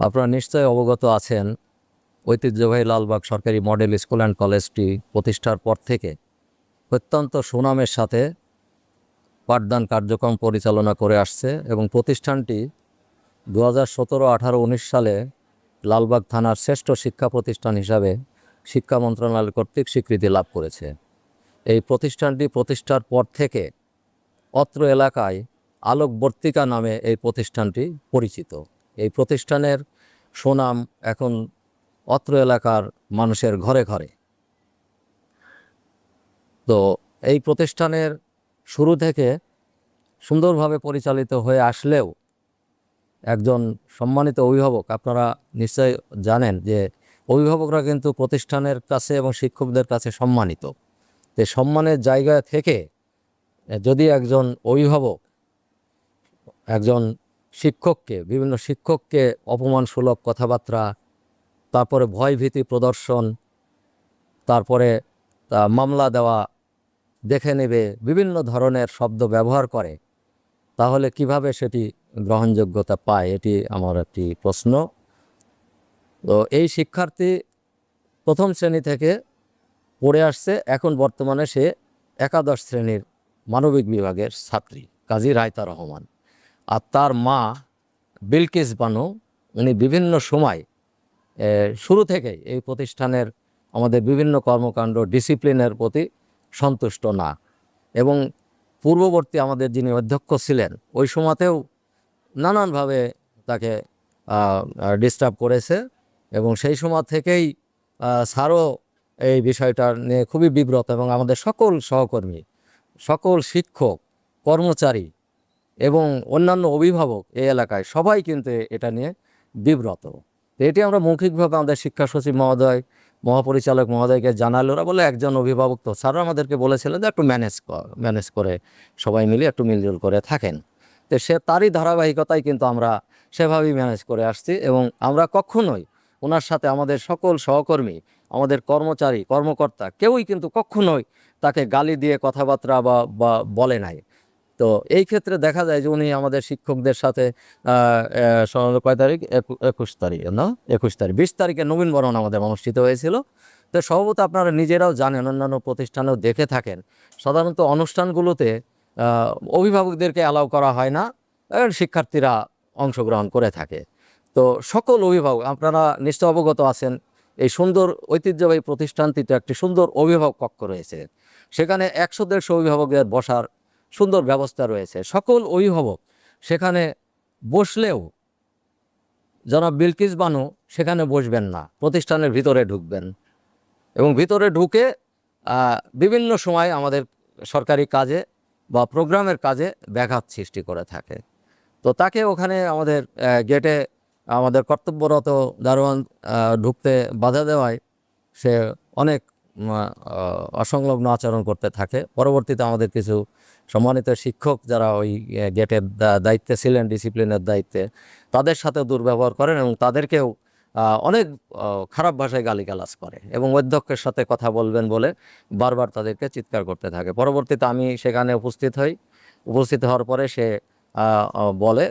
আপনারা নিশ্চয়ই অবগত আছেন, ঐতিহ্যবাহী লালবাগ সরকারি মডেল স্কুল অ্যান্ড কলেজটি প্রতিষ্ঠার পর থেকে অত্যন্ত সুনামের সাথে পাঠদান কার্যক্রম পরিচালনা করে আসছে এবং প্রতিষ্ঠানটি দু হাজার সতেরো আঠারো উনিশ সালে লালবাগ থানার শ্রেষ্ঠ শিক্ষা প্রতিষ্ঠান হিসাবে শিক্ষা মন্ত্রণালয় কর্তৃক স্বীকৃতি লাভ করেছে। এই প্রতিষ্ঠানটি প্রতিষ্ঠার পর থেকে অত্র এলাকায় আলোকবর্তিকা নামে এই প্রতিষ্ঠানটি পরিচিত। এই প্রতিষ্ঠানের সুনাম এখন অত্র এলাকার মানুষের ঘরে ঘরে। তো এই প্রতিষ্ঠানের শুরু থেকে সুন্দরভাবে পরিচালিত হয়ে আসলেও একজন সম্মানিত অভিভাবক, আপনারা নিশ্চয় জানেন যে অভিভাবকরা কিন্তু প্রতিষ্ঠানের কাছে এবং শিক্ষকদের কাছে সম্মানিত। তো সম্মানের জায়গা থেকে যদি একজন অভিভাবক একজন শিক্ষককে, বিভিন্ন শিক্ষককে অপমানসুলভ কথাবার্তা, তারপরে ভয়ভীতি প্রদর্শন, তারপরে মামলা দেওয়া, দেখে নেবে, বিভিন্ন ধরনের শব্দ ব্যবহার করে, তাহলে কীভাবে সেটি গ্রহণযোগ্যতা পায়? এটি আমার একটি প্রশ্ন। তো এই শিক্ষার্থী প্রথম শ্রেণি থেকে পড়ে আসছে, এখন বর্তমানে সে একাদশ শ্রেণির মানবিক বিভাগের ছাত্রী, কাজী রায়তা রহমান। আর তার মা বিলকিস বানু, উনি বিভিন্ন সময় শুরু থেকেই এই প্রতিষ্ঠানের আমাদের বিভিন্ন কর্মকাণ্ড, ডিসিপ্লিনের প্রতি সন্তুষ্ট না। এবং পূর্ববর্তী আমাদের যিনি অধ্যক্ষ ছিলেন, ওই সময়তেও নানানভাবে তাকে ডিস্টার্ব করেছে এবং সেই সময় থেকেই স্যারও এই বিষয়টা নিয়ে খুবই বিব্রত এবং আমাদের সকল সহকর্মী, সকল শিক্ষক, কর্মচারী এবং অন্যান্য অভিভাবক এই এলাকায় সবাই কিন্তু এটা নিয়ে বিব্রত। তো এটি আমরা মৌখিকভাবে আমাদের শিক্ষা সচিব মহোদয়, মহাপরিচালক মহোদয়কে জানালো ওরা বলে, একজন অভিভাবক তো স্যারও আমাদেরকে বলেছিলেন যে একটু ম্যানেজ ম্যানেজ করে সবাই মিলে একটু মিলজুল করে থাকেন। তো সে তারই ধারাবাহিকতায় কিন্তু আমরা সেভাবেই ম্যানেজ করে আসছি এবং আমরা কখনোই ওনার সাথে আমাদের সকল সহকর্মী, আমাদের কর্মচারী, কর্মকর্তা কেউই কিন্তু কখনোই তাকে গালি দিয়ে কথাবার্তা বা বা বলে নাই। তো এই ক্ষেত্রে দেখা যায় যে উনি আমাদের শিক্ষকদের সাথে কয় তারিখ? একু- একুশ তারিখ, না? একুশ তারিখ, বিশ তারিখে নবীনবরণ আমাদের অনুষ্ঠিত হয়েছিল। তো সম্ভবত আপনারা নিজেরাও জানেন, অন্যান্য প্রতিষ্ঠানেও দেখে থাকেন, সাধারণত অনুষ্ঠানগুলোতে অভিভাবকদেরকে অ্যালাউ করা হয় না শিক্ষার্থীরা অংশগ্রহণ করে থাকে। তো সকল অভিভাবক, আপনারা নিশ্চয় অবগত আছেন, এই সুন্দর ঐতিহ্যবাহী প্রতিষ্ঠানটিতে একটি সুন্দর অভিভাবক কক্ষ রয়েছে। সেখানে একশো দেড়শো অভিভাবকদের বসার সুন্দর ব্যবস্থা রয়েছে। সকল অভিভাবক সেখানে বসলেও জনাব বিলকিস বানু সেখানে বসবেন না, প্রতিষ্ঠানের ভিতরে ঢুকবেন। এবং ভিতরে ঢুকে বিভিন্ন সময় আমাদের সরকারি কাজে বা প্রোগ্রামের কাজে ব্যাঘাত সৃষ্টি করে থাকে। তো তাকে ওখানে আমাদের গেটে আমাদের কর্তব্যরত দারোয়ান ঢুকতে বাধা দেওয়ায় সে অনেক অসংলগ্ন আচরণ করতে থাকে। পরবর্তীতে আমাদের কিছু সম্মানিত শিক্ষক যারা ওই গেটের দায়িত্বে ছিলেন ডিসিপ্লিনের দায়িত্বে, তাদের সাথে দুর্ব্যবহার করেন এবং তাদেরকেও অনেক খারাপ ভাষায় গালিগালাজ করে এবং অধ্যক্ষের সাথে কথা বলবেন বলে বারবার তাদেরকে চিৎকার করতে থাকে। পরবর্তীতে আমি সেখানে উপস্থিত হই। উপস্থিত হওয়ার পরে সে বলে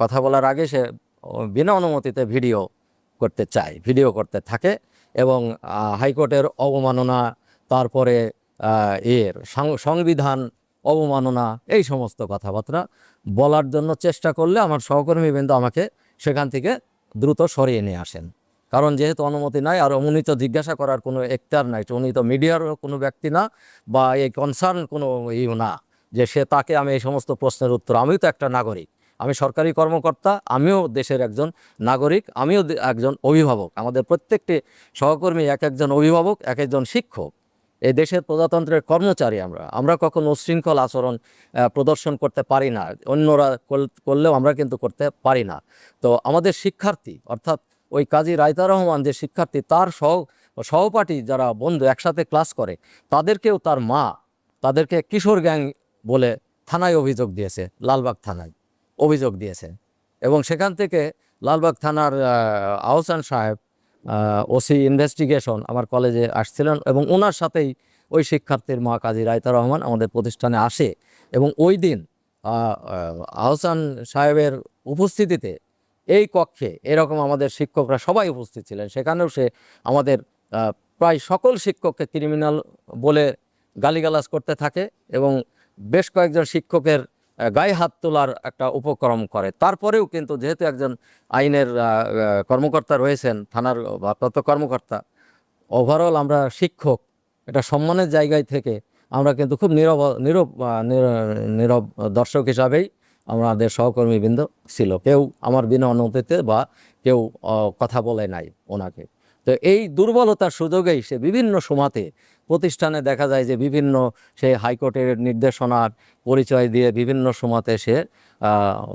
কথা বলার আগে সে বিনা অনুমতিতে ভিডিও করতে চায়, ভিডিও করতে থাকে। এবং হাইকোর্টের অবমাননা, তারপরে এর সংবিধান অবমাননা, এই সমস্ত কথাবার্তা বলার জন্য চেষ্টা করলে আমার সহকর্মীবৃন্দ আমাকে সেখান থেকে দ্রুত সরিয়ে নিয়ে আসেন। কারণ যেহেতু অনুমতি নাই, আর উনি তো জিজ্ঞাসা করার কোনো একটার নাই, উনি তো মিডিয়ারও কোনো ব্যক্তি না বা এই কনসার্ন কোনো ইউ না যে সে তাকে আমি এই সমস্ত প্রশ্নের উত্তর, আমিও তো একটা নাগরিক। আমি সরকারি কর্মকর্তা, আমিও দেশের একজন নাগরিক, আমিও একজন অভিভাবক। আমাদের প্রত্যেকটি সহকর্মী এক একজন অভিভাবক, এক একজন শিক্ষক। এই দেশের প্রজাতন্ত্রের কর্মচারী আমরা। আমরা কখনো উচ্ছৃঙ্খল আচরণ প্রদর্শন করতে পারি না। অন্যরা করলেও আমরা কিন্তু করতে পারি না। তো আমাদের শিক্ষার্থী, অর্থাৎ ওই কাজী রায়তা রহমান যে শিক্ষার্থী, তার সহ সহপাঠী যারা বন্ধু একসাথে ক্লাস করে, তাদেরকেও তার মা, তাদেরকে কিশোর গ্যাং বলে থানায় অভিযোগ দিয়েছে, লালবাগ থানায়। অভিযোগ দিয়েছে এবং সেখান থেকে লালবাগ থানার আহসান সাহেব ওসি ইনভেস্টিগেশন আমার কলেজে আসছিলেন এবং ওনার সাথেই ওই শিক্ষার্থীর মা কাজী রায়তা রহমান আমাদের প্রতিষ্ঠানে আসে এবং ওই দিন আহসান সাহেবের উপস্থিতিতে এই কক্ষে এরকম আমাদের শিক্ষকরা সবাই উপস্থিত ছিলেন। সেখানেও সে আমাদের প্রায় সকল শিক্ষককে ক্রিমিনাল বলে গালিগালাজ করতে থাকে এবং বেশ কয়েকজন শিক্ষকের গায়ে হাত তোলার একটা উপক্রম করে। তারপরেও কিন্তু যেহেতু একজন আইনের কর্মকর্তা রয়েছেন, থানার ভারপ্রাপ্ত কর্মকর্তা ওভারঅল আমরা শিক্ষক, এটা সম্মানের জায়গায় থেকে আমরা কিন্তু খুব নীরব নীরব নীরব দর্শক হিসাবেই আমাদের সহকর্মীবৃন্দ ছিল। কেউ আমার বিনা অনুমতিতে বা কেউ কথা বলে নাই ওনাকে। তো এই দুর্বলতার সুযোগেই সে বিভিন্ন সময়তে প্রতিষ্ঠানে দেখা যায় যে বিভিন্ন সে হাইকোর্টের নির্দেশনার পরিচয় দিয়ে বিভিন্ন সময়তে সে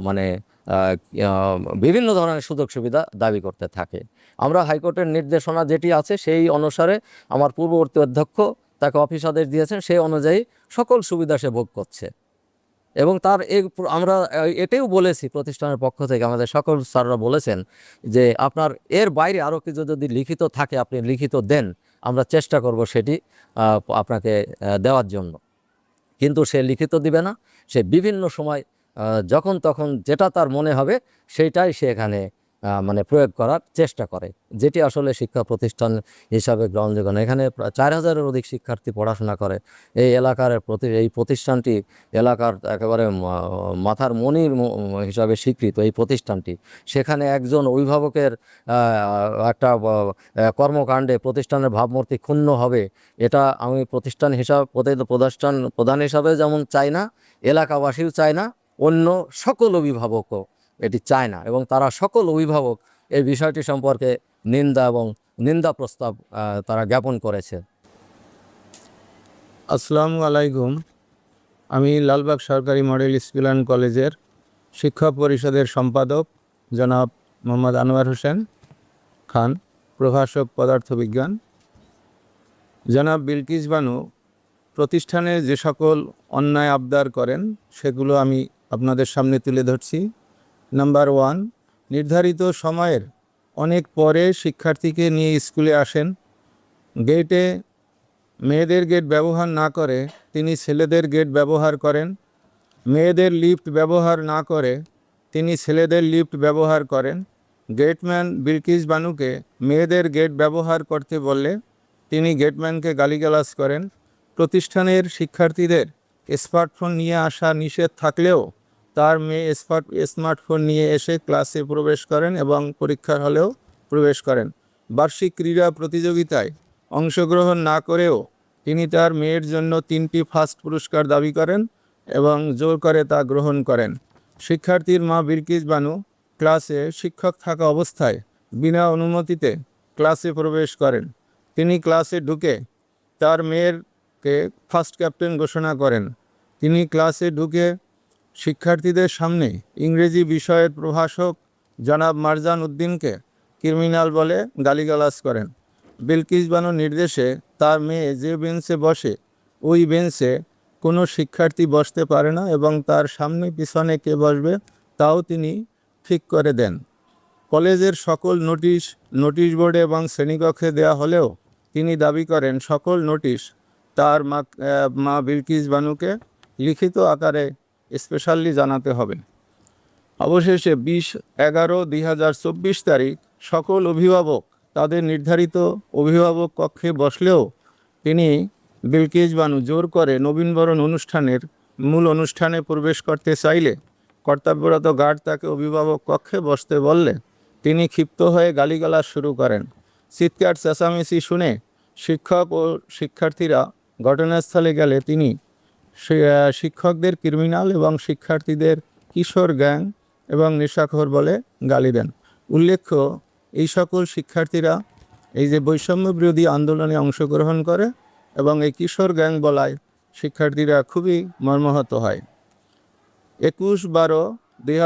মানে বিভিন্ন ধরনের সুযোগ সুবিধা দাবি করতে থাকে। আমরা হাইকোর্টের নির্দেশনা যেটি আছে সেই অনুসারে আমার পূর্ববর্তী অধ্যক্ষ তাকে অফিস আদেশ দিয়েছেন, সেই অনুযায়ী সকল সুবিধা সে ভোগ করছে। এবং তার আমরা এটাও বলেছি প্রতিষ্ঠানের পক্ষ থেকে, আমাদের সকল স্যাররা বলেছেন যে আপনার এর বাইরে আরও কিছু যদি লিখিত থাকে, আপনি লিখিত দেন, আমরা চেষ্টা করব সেটি আপনাকে দেওয়ার জন্য। কিন্তু সে লিখিত দিবে না, সে বিভিন্ন সময় যখন তখন যেটা তার মনে হবে, সেটাই সে এখানে মানে প্রয়োগ করার চেষ্টা করে, যেটি আসলে শিক্ষা প্রতিষ্ঠান হিসাবে গ্রহণযোগ্য না। এখানে চার হাজারের অধিক শিক্ষার্থী পড়াশোনা করে। এই এলাকার প্রতি, এই প্রতিষ্ঠানটি এলাকার একেবারে মাথার মনির হিসাবে স্বীকৃত এই প্রতিষ্ঠানটি। সেখানে একজন অভিভাবকের একটা কর্মকাণ্ডে প্রতিষ্ঠানের ভাবমূর্তি ক্ষুণ্ণ হবে, এটা আমি প্রতিষ্ঠান হিসাব, প্রতি- প্রতিষ্ঠান প্রধান হিসাবে যেমন চাই না, এলাকাবাসীও চায় না, অন্য সকল অভিভাবকও এটি চায় না এবং তারা সকল অভিভাবক এই বিষয়টি সম্পর্কে নিন্দা এবং নিন্দা প্রস্তাব তারা জ্ঞাপন করেছে। আসসালামু আলাইকুম। আমি লালবাগ সরকারি মডেল স্কুল অ্যান্ড কলেজের শিক্ষক পরিষদের সম্পাদক জনাব মোহাম্মদ আনোয়ার হোসেন খান, প্রভাষক পদার্থবিজ্ঞান। জনাব বিলকিস বানু, প্রতিষ্ঠানে যে সকল অন্যায় আবদার করেন, সেগুলো আমি আপনাদের সামনে তুলে ধরছি। নাম্বার ওয়ান, নির্ধারিত সময়ের অনেক পরে শিক্ষার্থীকে নিয়ে স্কুলে আসেন। গেটে মেয়েদের গেট ব্যবহার না করে তিনি ছেলেদের গেট ব্যবহার করেন। মেয়েদের লিফট ব্যবহার না করে তিনি ছেলেদের লিফট ব্যবহার করেন। গেটম্যান বিলকিস বানুকে মেয়েদের গেট ব্যবহার করতে বললে তিনি গেটম্যানকে গালিগালাজ করেন। প্রতিষ্ঠানের শিক্ষার্থীদের স্মার্টফোন নিয়ে আসা নিষেধ থাকলেও তার মেয়ে স্মার্ট, স্মার্টফোন নিয়ে এসে ক্লাসে প্রবেশ করেন এবং পরীক্ষার হলেও প্রবেশ করেন। বার্ষিক ক্রীড়া প্রতিযোগিতায় অংশগ্রহণ না করেও তিনি তার মেয়ের জন্য তিনটি ফার্স্ট পুরস্কার দাবি করেন এবং জোর করে তা গ্রহণ করেন। শিক্ষার্থীর মা বিরকিস বানু ক্লাসে শিক্ষক থাকা অবস্থায় বিনা অনুমতিতে ক্লাসে প্রবেশ করেন। তিনি ক্লাসে ঢুকে তার মেয়েরকে ফার্স্ট ক্যাপ্টেন ঘোষণা করেন। তিনি ক্লাসে ঢুকে শিক্ষার্থীদের সামনে ইংরেজি বিষয়ের প্রভাষক জনাব মারজান উদ্দিনকে ক্রিমিনাল বলে গালিগালাজ করেন। বিলকিস বানুর নির্দেশে তার মেয়ে যে বেঞ্চে বসে, ওই বেঞ্চে কোনো শিক্ষার্থী বসতে পারে না এবং তার সামনে পিছনে কে বসবে তাও তিনি ঠিক করে দেন। কলেজের সকল নোটিশ নোটিশ বোর্ডে এবং শ্রেণীকক্ষে দেওয়া হলেও তিনি দাবি করেন সকল নোটিশ তার মা মা বিলকিস বানুকে লিখিত আকারে স্পেশালি জানাতে হবে। অবশেষে বিশ এগারো দুই তারিখ সকল অভিভাবক তাদের নির্ধারিত অভিভাবক কক্ষে বসলেও তিনি বিলকিস বানু জোর করে নবীনবরণ অনুষ্ঠানের মূল অনুষ্ঠানে প্রবেশ করতে চাইলে কর্তব্যরত গার্ড তাকে অভিভাবক কক্ষে বসতে বললে তিনি ক্ষিপ্ত হয়ে গালিগালাজ শুরু করেন। চিৎকার চেঁচামেচি শুনে শিক্ষক ও শিক্ষার্থীরা ঘটনাস্থলে গেলে তিনি শিক্ষকদের ক্রিমিনাল এবং শিক্ষার্থীদের কিশোর গ্যাং এবং নেশাখোর বলে গালি দেন। উল্লেখ্য, এই সকল শিক্ষার্থীরা এই যে বৈষম্য বিরোধী আন্দোলনে অংশগ্রহণ করে এবং এই কিশোর গ্যাং বলায় শিক্ষার্থীরা খুবই মর্মাহত হয়। একুশ বারো দুই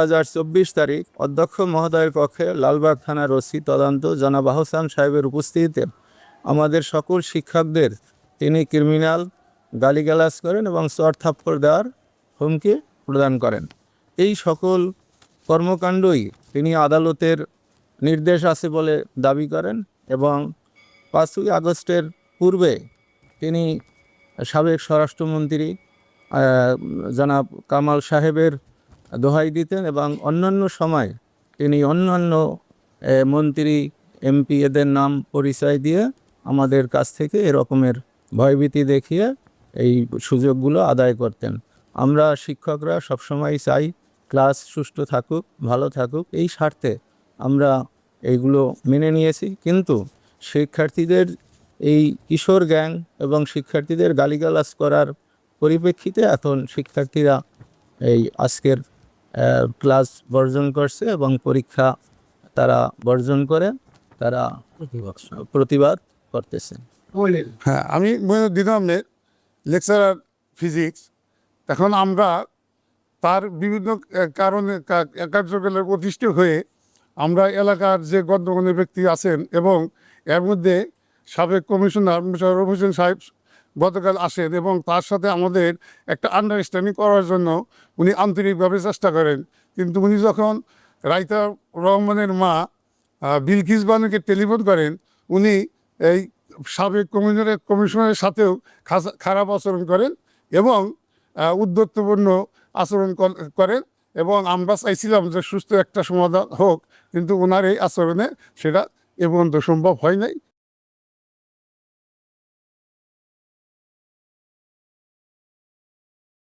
তারিখ অধ্যক্ষ মহোদয়ের পক্ষে লালবাগ থানার ওসি তদন্ত জনাব আহসান সাহেবের উপস্থিতিতে আমাদের সকল শিক্ষকদের, তিনি ক্রিমিনাল গালিগালাজ করেন এবং চর থাপ্পড় দেওয়ার হুমকি প্রদান করেন। এই সকল কর্মকাণ্ডই তিনি আদালতের নির্দেশ আছে বলে দাবি করেন এবং পাঁচই আগস্টের পূর্বে তিনি সাবেক স্বরাষ্ট্রমন্ত্রী জনাব কামাল সাহেবের দোহাই দিতেন এবং অন্যান্য সময় তিনি অন্যান্য মন্ত্রী, এমপি এদের নাম পরিচয় দিয়ে আমাদের কাছ থেকে এরকমের ভয়ভীতি দেখিয়ে এই সুযোগগুলো আদায় করতেন। আমরা শিক্ষকরা সবসময় চাই ক্লাস সুষ্ঠু থাকুক ভালো থাকুক এই স্বার্থে আমরা এইগুলো মেনে নিয়েছি। কিন্তু শিক্ষার্থীদের এই কিশোর গ্যাং এবং শিক্ষার্থীদের গালিগালাজ করার পরিপ্রেক্ষিতে এখন শিক্ষার্থীরা এই আজকের ক্লাস বর্জন করছে এবং পরীক্ষা তারা বর্জন করে তারা প্রতিবাদ। করতেছে। হ্যাঁ আমি আহমেদ লেকচারার ফিজিক্স, এখন আমরা তার বিভিন্ন কারণে কা- কার্যকলাপে প্রতিষ্ঠিত হয়ে আমরা এলাকার যে গণ্যমান্য ব্যক্তি আছেন এবং এর মধ্যে সাবেক কমিশনার মুশারফ হোসেন সাহেব গতকাল আসেন এবং তার সাথে আমাদের একটা আন্ডারস্ট্যান্ডিং করার জন্য উনি আন্তরিকভাবে চেষ্টা করেন। কিন্তু উনি যখন রাইতা রহমানের মা বিলকিস বানুকে টেলিফোন করেন, উনি এই সাবেক কমিশনের কমিশনারের সাথেও খারাপ আচরণ করেন এবং উদ্ধত্তপূর্ণ আচরণ কর- করেন এবং আমরা চাইছিলাম যে সুস্থ একটা সমাধান হোক, কিন্তু ওনার এই আচরণে সেটা এ পর্যন্ত সম্ভব হয় নাই।